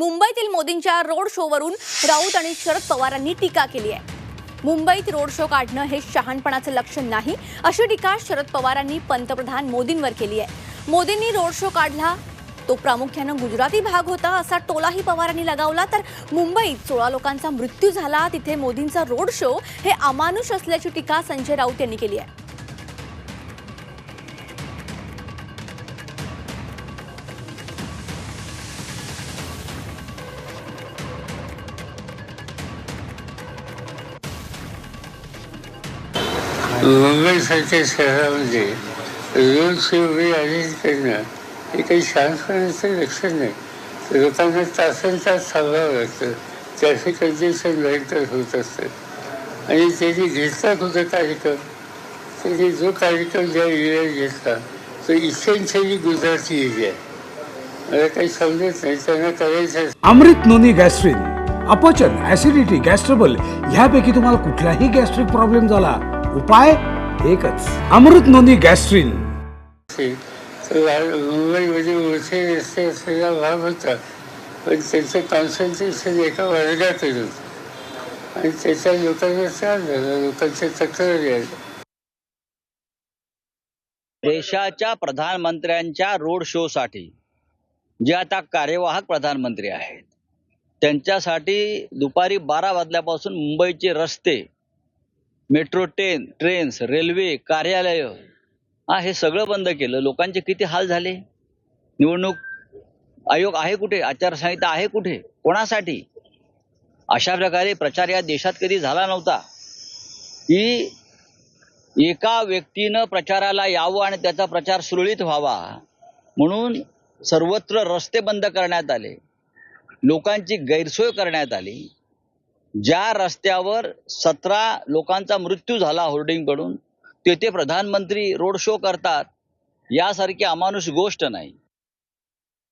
मुंबईतील मोदींच्या रोड शोवरून राऊत आणि शरद पवारांनी टीका केली आहे. मुंबईत रोड शो काढणं हे शहाणपणाचं लक्षण नाही अशी टीका शरद पवारांनी पंतप्रधान मोदींवर केली आहे. मोदींनी रोड शो काढला तो प्रामुख्यानं गुजराती भाग होता असा टोलाही पवारांनी लगावला तर मुंबईत सोळा लोकांचा मृत्यू झाला तिथे मोदींचा रोड शो हे अमानुष असल्याची टीका संजय राऊत यांनी केली आहे. मुंबईसारख्या शहरामध्ये रोड शो वगैरे अरेंज हे काही शहाणपणाचं लक्षण नाही. लोकांना तासन तास थांबावं लागतं. ट्रॅफिक कंजेशन लाईटर होत असतं. आणि त्यांनी घेतला कुठं कार्यक्रम त्यांनी जो कार्यक्रम ज्या एरियात घेतला तो इसेन्शियली गुजराती एरिया मला काही समजत नाही त्यांना करायचं अमृत नोनी गॅस्ट्रिन अपचन ऍसिडिटी गॅस्ट्रबल ह्यापैकी तुम्हाला कुठलाही गॅस्ट्रिक प्रॉब्लेम झाला उपाय एकच अमृत तर वा- मुंबईमध्ये मोठे रस्ते असलेला भाग होता. पण त्याचं कॉन्सन्ट्रेशन एका वर्गातच होतं. आणि त्याच्या लोकांना त्रास झाला लोकांच्या तक्रारी आल्या देशाच्या प्रधानमंत्र्यांच्या रोड शो साठी जे आता कार्यवाहक प्रधानमंत्री आहेत त्यांच्यासाठी दुपारी बारा वाजल्यापासून मुंबईचे रस्ते मेट्रो ट्रेन ट्रेन्स रेल्वे कार्यालय हा हे सगळं बंद केलं. लोकांचे किती हाल झाले? निवडणूक आयोग आहे कुठे? आचारसंहिता आहे कुठे? कोणासाठी? अशा प्रकारे प्रचार या देशात कधी झाला नव्हता. की एका व्यक्तीनं प्रचाराला यावं आणि त्याचा प्रचार सुरळीत व्हावा. म्हणून सर्वत्र रस्ते बंद करण्यात आले. लोकांची गैरसोय करण्यात आली. ज्या रस्त्यावर सतरा लोकांचा मृत्यू झाला होर्डिंगकडून तेथे प्रधानमंत्री रोड शो करतात यासारखी अमानुष गोष्ट नाही.